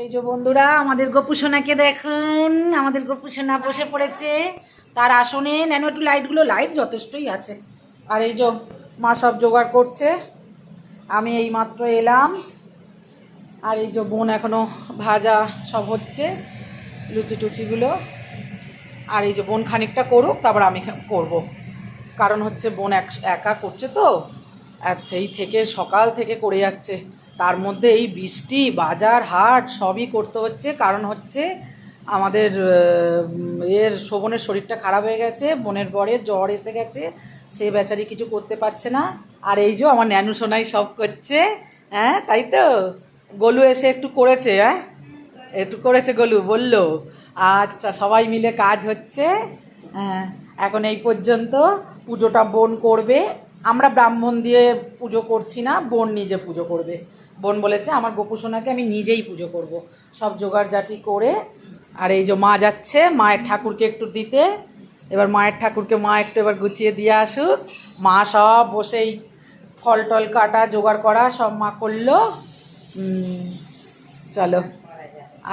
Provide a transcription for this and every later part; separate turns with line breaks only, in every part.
এই যে বন্ধুরা, আমাদের গোপুসোনাকে দেখুন। আমাদের গোপুসোনা বসে পড়েছে। তার আসনে নেন একটু লাইটগুলো লাইট যথেষ্টই আছে। আর এই যে মা সব জোগাড় করছে। আমি এই মাত্র এলাম। আর এই যে বোন এখনও ভাজা সব হচ্ছে, লুচি টুচিগুলো আর এই যে বোন খানিকটা করুক, তারপর আমি করব। কারণ হচ্ছে বোন এক, একা করছে তো। আর সেই থেকে সকাল থেকে করে যাচ্ছে। তার মধ্যে এই বৃষ্টি, বাজার, হাট সবই করতে হচ্ছে। কারণ হচ্ছে আমাদের এর শোভনের শরীরটা খারাপ হয়ে গেছে, বোনের বরের জ্বর এসে গেছে, সে বেচারি কিছু করতে পারছে না। আর এই যে আমার ন্যানু সোনাই সব করছে হ্যাঁ তাই তো? গলু এসে একটু করেছে হ্যাঁ? একটু করেছে গলু, বলল আচ্ছা সবাই মিলে কাজ হচ্ছে হ্যাঁ এখন এই পর্যন্ত পুজোটা বোন করবে আমরা ব্রাহ্মণ দিয়ে পুজো করছি না, বোন নিজে পুজো করবে। বোন বলেছে, আমার গোপুসোনাকে আমি নিজেই পুজো করব। সব জোগাড় জাটি করে, আর এই যে মা যাচ্ছে, মায়ের ঠাকুরকে একটু দিতে। এবার মায়ের ঠাকুরকে মা একটু এবার গুছিয়ে দিয়ে আসুক। মা সব বসেই ফল টল কাটা, জোগাড় করা, সব মা করল। চলো।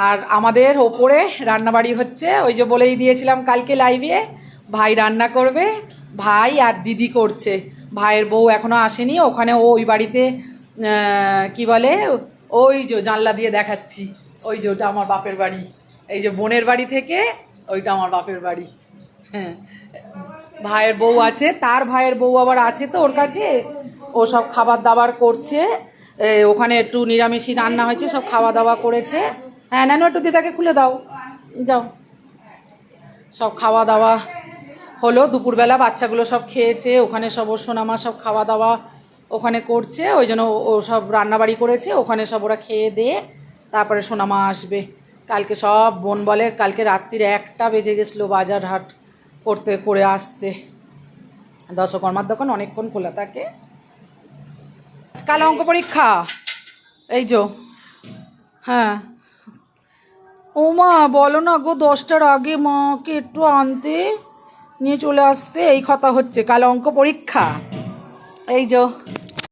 আর আমাদের ওপরে রান্নাবাড়ি হচ্ছে, ওই যে বলেই দিয়েছিলাম কালকে লাইভে ভাই রান্না করবে। ভাই আর দিদি করছে। ভাইয়ের বউ এখনও আসেনি, ওখানে ও ওই বাড়িতে কি বলে, ওই যে জানলা দিয়ে দেখাচ্ছি। ওই যে ওটা আমার বাপের বাড়ি। এই যে বোনের বাড়ি থেকে ওইটা আমার বাপের বাড়ি। হ্যাঁ। ভাইয়ের বউ আছে, তার ভাইয়ের বউ আবার আছে তো ওর কাছে। ও সব খাবার দাবার করছে। ওখানে একটু নিরামিষই রান্না হয়েছে, সব খাওয়া দাওয়া করেছে। হ্যাঁ নেন, একটু দিদাকে খুলে দাও। যাও। সব খাওয়া দাওয়া হলো, দুপুরবেলা বাচ্চাগুলো সব খেয়েছে, ওখানে সব ওর সোনামা সব খাওয়া দাওয়া ওখানে করছে, ওই জন্য ও- সব রান্নাবাড়ি করেছে, ওখানে সব ওরা খেয়ে দিয়ে তারপরে সোনামা আসবে। কালকে সব বোন বলে, কালকে রাত্রির একটা বেজে গেছিল বাজার হাট করতে, করে আসতে। দশকর্মার দোকান অনেকক্ষণ খোলা থাকে। কাল অঙ্ক পরীক্ষা? এই যো হ্যাঁ। ও মা বলো না গো, দশটার আগে মাকে একটু আনতে। নিয়ে চলে আসতে এই কথা হচ্ছে কাল অঙ্ক পরীক্ষা। এই যো